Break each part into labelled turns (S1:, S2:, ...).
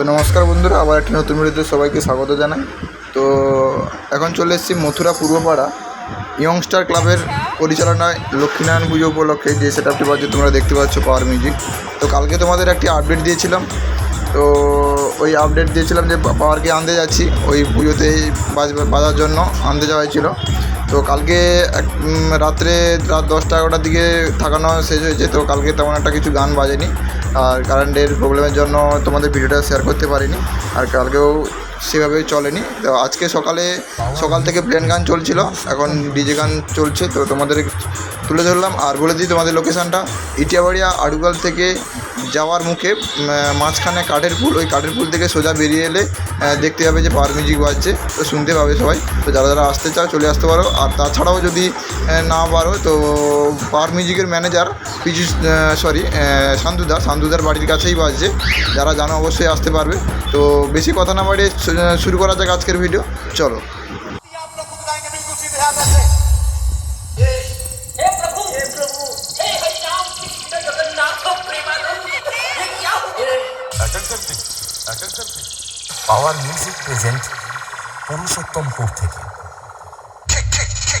S1: তো নমস্কার বন্ধুরা, আবার একটি নতুন ভিডিওতে সবাইকে স্বাগত জানাই। তো এখন চলে এসেছি মথুরা পূর্বপাড়া ইয়ংস্টার ক্লাবের পরিচালনায় লক্ষ্মীনারায়ণ পুজো উপলক্ষে যে সেট আপটি বাজে তোমরা দেখতে পাচ্ছ পাওয়ার মিউজিক তো কালকে তোমাদের একটি আপডেট দিয়েছিলাম। তো ওই আপডেট দিয়েছিলাম যে পাওয়ারকে আনতে যাচ্ছি। ওই পুজোতে বাজার জন্য আনতে যাওয়া হয়েছিল। তো কালকে রাত্রে রাত দশটা এগারোটার দিকে থাকানো শেষ হয়েছে, তো কালকে তেমন একটা কিছু গান বাজেনি। আর কারেন্টের প্রবলেমের জন্য তোমাদের ভিডিওটা শেয়ার করতে পারিনি। আর কালকেও সেভাবে চলেনি। তো আজকে সকালে, সকাল থেকে প্লেন গান চলছিল, এখন ডিজে গান চলছে, তো তোমাদের তুলে ধরলাম। আর বলে দিই তোমাদের লোকেশানটা ইটিয়াবাড়িয়া আড়ুগাল থেকে যাওয়ার মুখে মাঝখানে কাঠের পুল, ওই কাঠের পুল থেকে সোজা বেরিয়ে এলে দেখতে পাবে যে পার মিউজিক বাজছে, তো শুনতে পাবে সবাই। তো যারা যারা আসতে চাও, চলে আসতে পারো। আর তাছাড়াও যদি না পারো, তো পার মিউজিকের ম্যানেজার পিজু সরি শান্তুদা শান্তুদার বাড়ির কাছেই বাজছে। যারা জানো অবশ্যই আসতে পারবে। তো বেশি কথা না বাড়িয়ে শুরু করা যাক আজকের ভিডিও চলো।
S2: পাওয়ার মিউজিক প্রেজেন্ট পুরুষোত্তমপুর থেকে।
S3: Kick, kick, kick.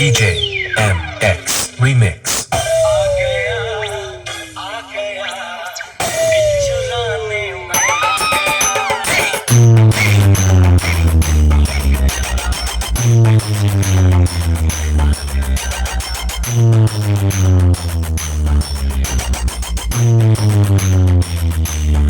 S2: DJ MX Remix. Thank